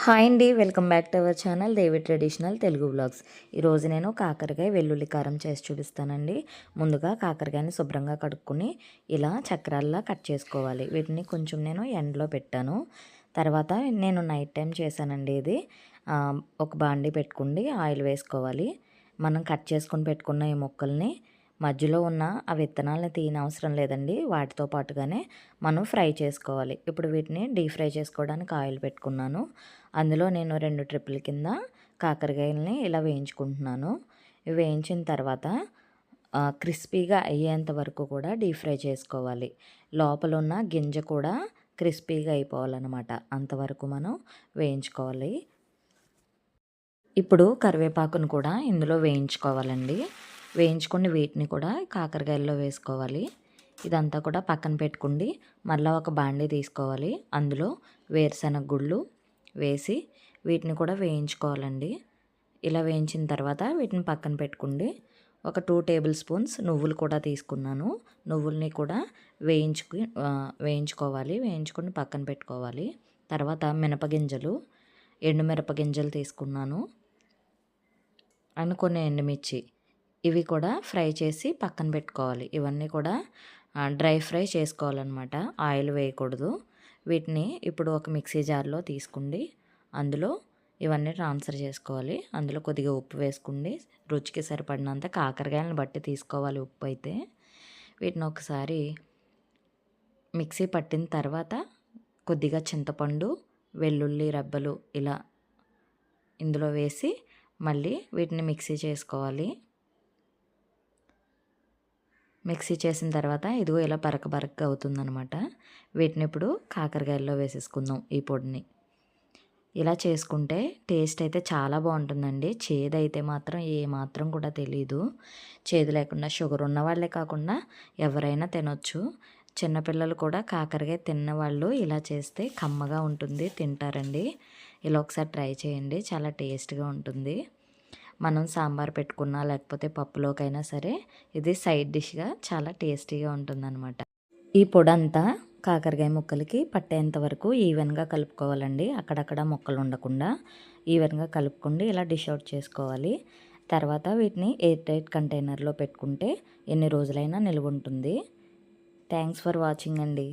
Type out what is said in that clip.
Hi అండి welcome back to our channel Devi traditional Telugu blogs ఈరోజు నేను కాకరకాయ వెల్లుల్లి కారం చేసి చూపిస్తానండి. ముందుగా కాకరకాయని శుభ్రంగా కడుక్కొని ఇలా చక్రాల్లా కట్ చేసుకోవాలి. వీటిని కొంచెం నేను ఎండలో పెట్టాను. తర్వాత నేను నైట్ టైం చేశానండి ఇది. ఒక బాండి పెట్టుకుండి ఆయిల్ వేసుకోవాలి. మనం కట్ చేసుకొని పెట్టుకున్న ఈ మొక్కల్ని మధ్యలో ఉన్న ఆ విత్తనాలను తీయని అవసరం లేదండి. వాటితో పాటుగానే మనం ఫ్రై చేసుకోవాలి. ఇప్పుడు వీటిని డీప్ ఫ్రై చేసుకోవడానికి ఆయిల్ పెట్టుకున్నాను. అందులో నేను రెండు ట్రిప్పుల కింద కాకరకాయలని ఇలా వేయించుకుంటున్నాను. వేయించిన తర్వాత క్రిస్పీగా అయ్యేంత వరకు కూడా డీప్ ఫ్రై చేసుకోవాలి. లోపల ఉన్న గింజ కూడా క్రిస్పీగా అయిపోవాలన్నమాట. అంతవరకు మనం వేయించుకోవాలి. ఇప్పుడు కరివేపాకును కూడా ఇందులో వేయించుకోవాలండి. వేయించుకుని వీటిని కూడా కాకరకాయల్లో వేసుకోవాలి. ఇదంతా కూడా పక్కన పెట్టుకుండి మళ్ళీ ఒక బాండీ తీసుకోవాలి. అందులో వేరుశనగ గుళ్ళు వేసి వీటిని కూడా వేయించుకోవాలండి. ఇలా వేయించిన తర్వాత వీటిని పక్కన పెట్టుకుండి ఒక టూ టేబుల్ స్పూన్స్ నువ్వులు కూడా తీసుకున్నాను. నువ్వుల్ని కూడా వేయించుకు వేయించుకోవాలి. వేయించుకొని పక్కన పెట్టుకోవాలి. తర్వాత మినపగింజలు ఎండు మిరపగింజలు తీసుకున్నాను. అండ్ కొన్ని ఎండుమిర్చి. ఇవి కూడా ఫ్రై చేసి పక్కన పెట్టుకోవాలి. ఇవన్నీ కూడా డ్రై ఫ్రై చేసుకోవాలన్నమాట. ఆయిల్ వేయకూడదు. వీటిని ఇప్పుడు ఒక మిక్సీ జార్లో తీసుకుండి అందులో ఇవన్నీ ట్రాన్స్ఫర్ చేసుకోవాలి. అందులో కొద్దిగా ఉప్పు వేసుకోండి రుచికి సరిపడినంత కాకరకాయలను బట్టి తీసుకోవాలి ఉప్పు అయితే. వీటిని ఒకసారి మిక్సీ పట్టిన తర్వాత కొద్దిగా చింతపండు వెల్లుల్లి రెబ్బలు ఇలా ఇందులో వేసి మళ్ళీ వీటిని మిక్సీ చేసుకోవాలి. మిక్సీ చేసిన తర్వాత ఇదిగో ఇలా బరక బరకగా అవుతుందనమాట వీటిని ఇప్పుడు కాకరకాయల్లో వేసేసుకుందాం ఈ పొడిని. ఇలా చేసుకుంటే టేస్ట్ అయితే చాలా బాగుంటుందండి. చేదైతే మాత్రం ఏ మాత్రం కూడా తెలియదు చేదు లేకుండా షుగర్ ఉన్న వాళ్ళే కాకుండా ఎవరైనా తినొచ్చు. చిన్నపిల్లలు కూడా కాకరకాయ తిన్నవాళ్ళు ఇలా చేస్తే కమ్మగా ఉంటుంది తింటారండి. ఇలా ఒకసారి ట్రై చేయండి చాలా టేస్ట్గా ఉంటుంది. మనం సాంబార్ పెట్టుకున్నా లేకపోతే పప్పులోకైనా సరే ఇది సైడ్ డిష్గా చాలా టేస్టీగా ఉంటుందన్నమాట. ఈ పొడి అంతా కాకరకాయ ముక్కలకి పట్టేంత వరకు ఈవెన్గా కలుపుకోవాలండి. అక్కడక్కడ ముక్కలు ఉండకుండా ఈవెన్గా కలుపుకుండి ఇలా డిష్ అవుట్ చేసుకోవాలి. తర్వాత వీటిని ఎయిర్ టైట్ కంటైనర్లో పెట్టుకుంటే ఎన్ని రోజులైనా నిల్వ ఉంటుంది థ్యాంక్స్ ఫర్ వాచింగ్ అండి.